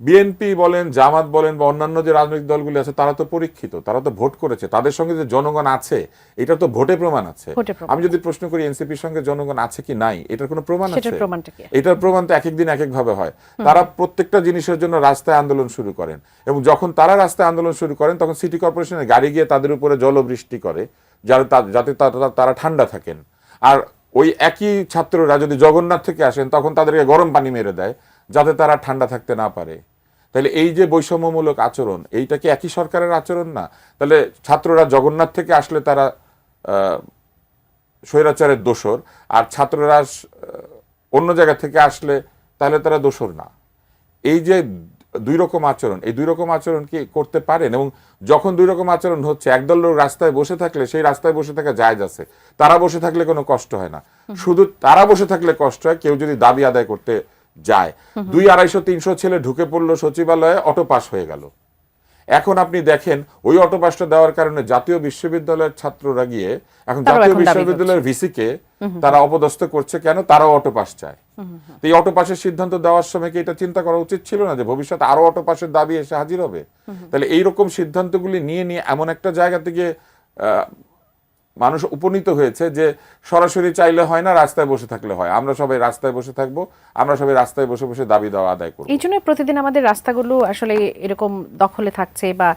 BNP বলেন জামাত বলেন বা অন্যান্য যে রাজনৈতিক দলগুলি আছে তারা তো পরীক্ষিত তারা তো ভোট করেছে। তাদের সঙ্গে যে জনগণ আছে এটা তো ভোটে প্রমাণ আছে। আমি যদি প্রশ্ন করি এনসিপির সঙ্গে জনগণ আছে কি নাই এটার কোনো প্রমাণ আছে? এটার প্রমাণ তো এক এক দিন এক এক ভাবে হয় তারা প্রত্যেকটা জিনিসের জন্য রাস্তায় আন্দোলন শুরু করেন এবং যখন তারা রাস্তায় আন্দোলন শুরু করেন তখন সিটি কর্পোরেশনের গাড়ি গিয়ে তাদের উপরে জলবৃষ্টি করে যারা যাতে তারা ঠান্ডা থাকেন। আর ওই একই ছাত্ররা যদি জগন্নাথ থেকে আসেন তখন তাদেরকে গরম পানি মেরে দেয়। যাতে তারা ঠান্ডা থাকতে না পারে। তাহলে এই যে বৈষম্যমূলক আচরণ এইটা কি একই সরকারের আচরণ? না। তাহলে ছাত্ররা জগন্নাথ থেকে আসলে তারা স্বৈরাচারের দোষর আর ছাত্ররা অন্য জায়গা থেকে আসলে তাহলে তারা দোষর না। এই যে দুই রকম আচরণ এই দুই রকম আচরণ কি করতে পারেন? এবং যখন দুই রকম আচরণ হচ্ছে একদল লোক রাস্তায় বসে থাকলে সেই রাস্তায় বসে থাকা জায়জ আছে। তারা বসে থাকলে কোনো কষ্ট হয় না। শুধু তারা বসে থাকলে কষ্ট হয় কেউ যদি দাবি আদায় করতে যায়। দুই আড়াইশো তিনশো ছেলে ঢুকে পড়ল সচিবালয়ে অটো পাস হয়ে গেল। এখন আপনি দেখেন ওই অটো পাসটা দেওয়ার কারণে জাতীয় বিশ্ববিদ্যালয়ের ছাত্ররা গিয়ে এখন জাতীয় বিশ্ববিদ্যালয়ের ভিসিকে তারা অপদস্থ করছে কেন? তারাও অটো পাস চায়। তো এই অটো পাসের সিদ্ধান্ত দেওয়ার সময় কি এটা চিন্তা করা উচিত ছিল না যে ভবিষ্যতে আরও অটো পাসের দাবি এসে হাজির হবে? তাহলে এইরকম সিদ্ধান্তগুলি নিয়ে নিয়ে এমন একটা জায়গা থেকে আহ, মানুষ উপনীত হয়েছে যে সরাসরি চাইলে হয় না রাস্তায় বসে থাকলে হয়। আমরা সবাই রাস্তায় বসে থাকব আমরা সবাই রাস্তায় বসে বসে দাবি দেওয়া আদায় করব। এই জন্য প্রতিদিন আমাদের রাস্তাগুলো আসলে এরকম দখলে থাকছে বা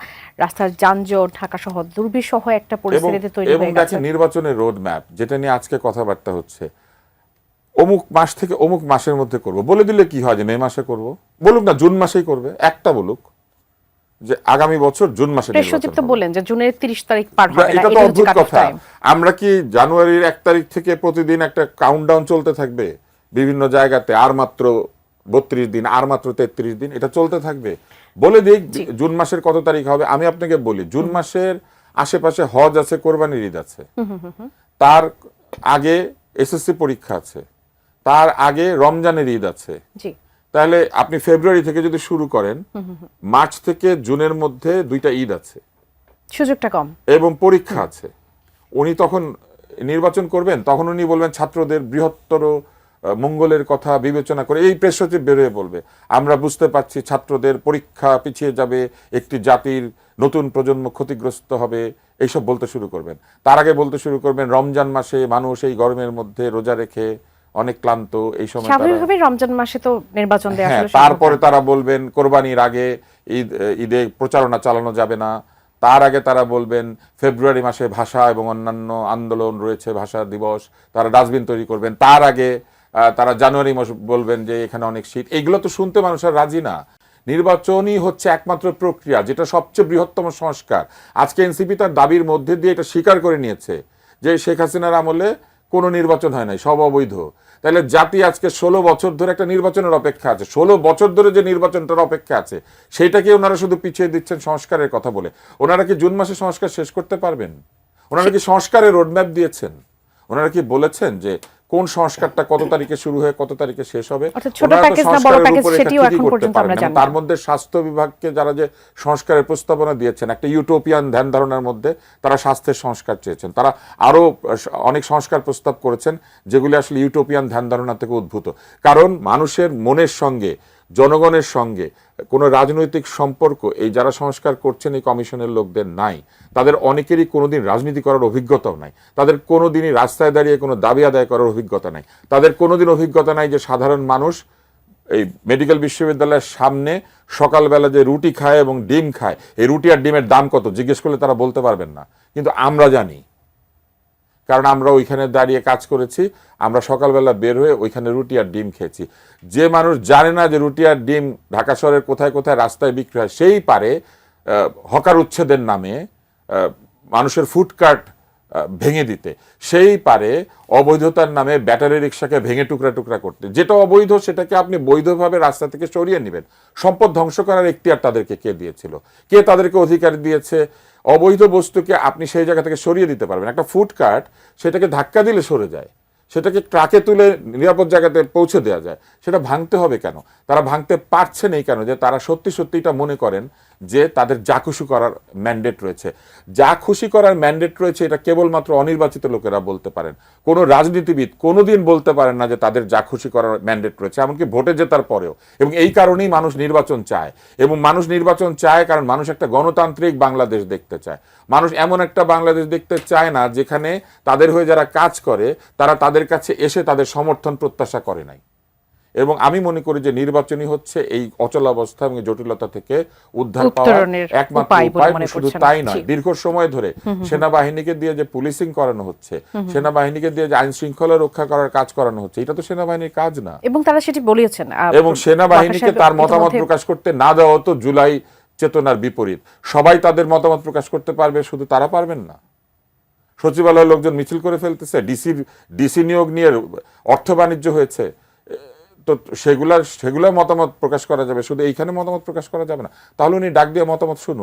রাস্তার যানজট ঢাকা সহ দুর্বিষহ একটা পরিস্থিতি তৈরি এবং হয়ে গেছে। নির্বাচনের রোড ম্যাপ যেটা নিয়ে আজকে কথাবার্তা হচ্ছে অমুক মাস থেকে অমুক মাসের মধ্যে করব। বলে দিলে কি হয় যে মে মাসে করব? বলুক না জুন মাসেই করবে একটা বলুক। যে আগামী বছর জুন মাসে সচিব তো বললেন যে জুনের তিরিশ তারিখ পার হবে এটা তো অদ্ভুত কথা। আমরা কি জানুয়ারির এক তারিখ থেকে প্রতিদিন একটা কাউন্টডাউন চলতে থাকবে? বিভিন্ন জায়গাতে আর মাত্র বত্রিশ দিন আর মাত্র তেত্রিশ দিন এটা চলতে থাকবে? বলে দিক জুন মাসের কত তারিখ হবে? আমি আপনাকে বলি জুন মাসের আশেপাশে হজ আছে কোরবানির ঈদ আছে। তার আগে এসএসসি পরীক্ষা আছে। তার আগে রমজানের ঈদ আছে। জি। তাহলে আপনি ফেব্রুয়ারি থেকে যদি শুরু করেন মার্চ থেকে জুনের মধ্যে দুইটা ঈদ আছে। সুযোগটা কম। এবং পরীক্ষা আছে। উনি তখন নির্বাচন করবেন তখন উনি বলবেন ছাত্রদের বৃহত্তর মঙ্গলের কথা বিবেচনা করে এই প্রেস সচিব বেরোয় বলবে আমরা বুঝতে পারছি ছাত্রদের পরীক্ষা পিছিয়ে যাবে একটি জাতির নতুন প্রজন্ম ক্ষতিগ্রস্ত হবে। এইসব বলতে শুরু করবেন। তার আগে বলতে শুরু করবেন রমজান মাসে মানুষ এই গরমের মধ্যে রোজা রেখে অনেক ক্লান্ত এই সময় স্বাভাবিকভাবে রমজান মাসে তো নির্বাচন দেওয়া হ্যাঁ আসলে তারপরে তারা বলবেন কোরবানির আগে ঈদ ঈদে প্রচারণা চালানো যাবে না। তার আগে তারা বলবেন ফেব্রুয়ারি মাসে ভাষা এবং অন্যান্য আন্দোলন রয়েছে ভাষা দিবস তারা ডাস্টবিন তৈরি করবেন। তার আগে তারা জানুয়ারি মাস বলবেন যে এখানে অনেক শীত। এগুলো তো শুনতে মানুষের রাজি না। নির্বাচনই হচ্ছে একমাত্র প্রক্রিয়া যেটা সবচেয়ে বৃহত্তম সংস্কার। আজকে এনসিপি তার দাবির মধ্যে দিয়ে এটা স্বীকার করে নিয়েছে যে শেখ হাসিনার আমলে কোনো নির্বাচন হয় নাই, সব অবৈধ। তাহলে জাতি আজকে ষোলো বছর ধরে একটা নির্বাচনের অপেক্ষা আছে। ষোলো বছর ধরে যে নির্বাচনটার অপেক্ষা আছে সেইটাকে ওনারা শুধু পিছিয়ে দিচ্ছেন সংস্কারের কথা বলে। ওনারা কি জুন মাসে সংস্কার শেষ করতে পারবেন? ওনারা কি সংস্কারের রোডম্যাপ দিয়েছেন? ওনারা কি বলেছেন যে কোন সংস্কারটা কত তারিখে শুরু হয়ে কত তারিখে শেষ হবে? তার মধ্যে স্বাস্থ্য বিভাগকে যারা যে সংস্কারের প্রস্তাবনা দিয়েছেন একটা ইউটোপিয়ান ধ্যান ধারণার মধ্যে তারা স্বাস্থ্যের সংস্কার চেয়েছেন। তারা আরও অনেক সংস্কার প্রস্তাব করেছেন যেগুলি আসলে ইউটোপিয়ান ধ্যান ধারণা থেকে উদ্ভূত। কারণ মানুষের মনের সঙ্গে জনগণের সঙ্গে কোনো রাজনৈতিক সম্পর্ক এই যারা সংস্কার করছেন এই কমিশনের লোকদের নাই। তাদের অনেকেরই কোনোদিন রাজনীতি করার অভিজ্ঞতাও নাই। তাদের কোনোদিনই রাস্তায় দাঁড়িয়ে কোনো দাবি আদায় করার অভিজ্ঞতা নাই। তাদের কোনোদিন অভিজ্ঞতা নাই যে সাধারণ মানুষ এই মেডিকেল বিশ্ববিদ্যালয়ের সামনে সকালবেলা যে রুটি খায় এবং ডিম খায়, এই রুটি আর ডিমের দাম কত? জিজ্ঞেস করলে তারা বলতে পারবেন না। কিন্তু আমরা জানি কারণ আমরা ওইখানে দাঁড়িয়ে কাজ করেছি, আমরা সকালবেলা বের হয়ে ওইখানে রুটি আর ডিম খেয়েছি। যে মানুষ জানে না যে রুটি আর ডিম ঢাকা শহরের কোথায় কোথায় রাস্তায় বিক্রি হয়, সেই পারে হকার উচ্ছেদের নামে মানুষের ফুডকার্ট ভেঙে দিতে। সেই পারে অবৈধতার নামে ব্যাটারি রিক্সাকে ভেঙে টুকরা টুকরা করতে। যেটা অবৈধ, সেটাকে আপনি বৈধভাবে রাস্তা থেকে সরিয়ে নেবেন। সম্পদ ধ্বংস করার এখতিয়ার তাদেরকে কে দিয়েছিল? কে তাদেরকে অধিকার দিয়েছে? অবৈধ বস্তুকে আপনি সেই জায়গা থেকে সরিয়ে দিতে পারবেন। একটা ফুড কার্ট, সেটাকে ধাক্কা দিলে সরে যায়। সেটাকে ট্রাকে তুলে নিরাপদ জায়গাতে পৌঁছে দেওয়া যায়। সেটা ভাঙতে হবে কেন? তারা ভাঙতে পারছেন এই কেন যে তারা সত্যি সত্যি এটা মনে করেন যে তাদের যা খুশি করার ম্যান্ডেট রয়েছে। যা খুশি করার ম্যান্ডেট রয়েছে, এটা কেবলমাত্র অনির্বাচিত লোকেরা বলতে পারেন। কোনো রাজনীতিবিদ কোনোদিন বলতে পারেন না যে তাদের যা খুশি করার ম্যান্ডেট রয়েছে, এমনকি ভোটে জেতার পরেও। এবং এই কারণেই মানুষ নির্বাচন চায়। এবং মানুষ নির্বাচন চায় কারণ মানুষ একটা গণতান্ত্রিক বাংলাদেশ দেখতে চায়। মানুষ এমন একটা বাংলাদেশ দেখতে চায় না যেখানে তাদের হয়ে যারা কাজ করে, তারা তাদের কাছে এসে তাদের সমর্থন প্রত্যাশা করে নাই। এবং আমি মনে করি যে নির্বাচনই হচ্ছে এই অচলাবস্থা এবং জটিলতা থেকে উদ্ধার পাওয়ার একমাত্র উপায় শুধু তাই নয় দীর্ঘ সময় ধরে সেনাবাহিনীকে দিয়ে যে পুলিশিং করানো হচ্ছে সেনাবাহিনীকে দিয়ে যে আইন শৃঙ্খলা রক্ষা করার কাজ করানো হচ্ছে এটা তো সেনাবাহিনীর কাজ না। এবং তারা সেটি বলেছেন এবং সেনাবাহিনীকে তার মতামত প্রকাশ করতে না দেওয়া তো জুলাই চেতনার বিপরীত। সবাই তাদের মতামত প্রকাশ করতে পারবে শুধু তারা পারবেন না। সচিবালয়ের লোকজন মিছিল করে ফেলতেছে ডিসি ডিসি নিয়োগ নিয়ে অর্থ বাণিজ্য হয়েছে তো সেগুলার সেগুলা মতামত প্রকাশ করা যাবে। শুধু এইখানে মতামত প্রকাশ করা যাবে না। তাহলে উনি ডাক দিয়ে মতামত শুনুন